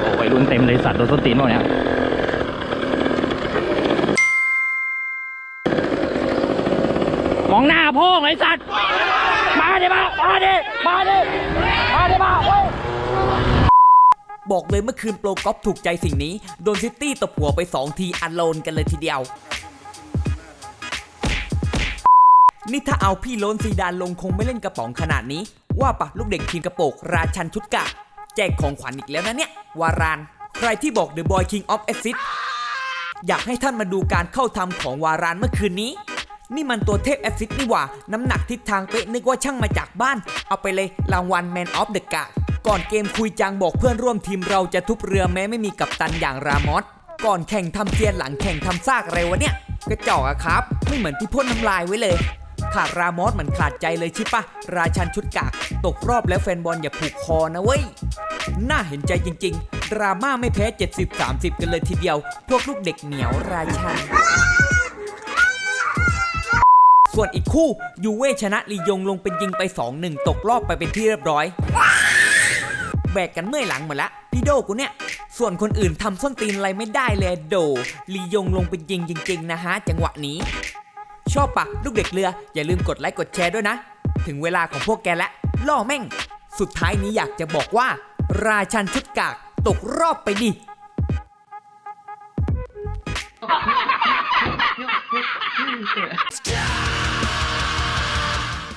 โอ้วัยรุ่นเต็มเลยสัตว์โดนส้นตีนหมดเนี่ยมองหน้าพ่อไอ้สัตว์ มาดิมามาดิมาดิมาดิมาเว้ยบอกเลยเมื่อคืนโปรกอล์ฟถูกใจสิ่งนี้ โดนซิตี้ตบหัวไป 2 ทีอันโลนกันเลยทีเดียว นี่ถ้าเอาพี่โลนซีดานลงคงไม่เล่นกระป๋องขนาดนี้ ว่าปะลูกเด็กทีมกระโปกราชันชุดกะ จกของขวัญอีกแล้วนะเนี่ย วาราน ใครที่บอก The Boy King of Assist อยากให้ท่านมาดูการเข้าทำของวารานเมื่อคืนนี้ นี่มันตัวเทพแอสซิดนี่หว่า น้ำหนักทิศทางเป๊ะนึกว่าช่างมาจากบ้าน เอาไปเลยรางวัล Man of the g a ก่อนเกมคุยจังบอกเพื่อนร่วมทีมเราจะทุบเรือแม้ไม่มีกัปตันอย่างรามอสก่อนแข่งทำเซียนหลังแข่งทำซากอะไรวะเนี่ย กระจอกอะครับ ไม่เหมือนที่พ่นน้ำลายไว้เลย ขาดรามอสเหมือนขาดใจเลยช่ปะราชันชุดกาก ตกรอบแล้วแฟนบอลอย่าผูกคอนะเว้ย น่าเห็นใจจริง ๆ ดราม่าไม่แพ้ 70-30 กันเลยทีเดียว พวกลูกเด็กเหนียวราชันส่วนอีกคู่ยูเว่ชนะลียงลงเป็นยิงไป 2-1 ตกรอบไปเป็นที่เรียบร้อย แบกกันเมื่อยหลังหมดละ พี่โดกูเนี่ย ส่วนคนอื่นทำส้นตีนอะไรไม่ได้เลยโดลียงลงเป็นยิงจริง ๆ นะฮะ จังหวะนี้ ชอบปะลูกเด็กเรือ อย่าลืมกดไลค์กดแชร์ด้วยนะ ถึงเวลาของพวกแกแล้วล่อแม่ง สุดท้ายนี้อยากจะบอกว่า ราชันชุดกาก ตกรอบไปดิ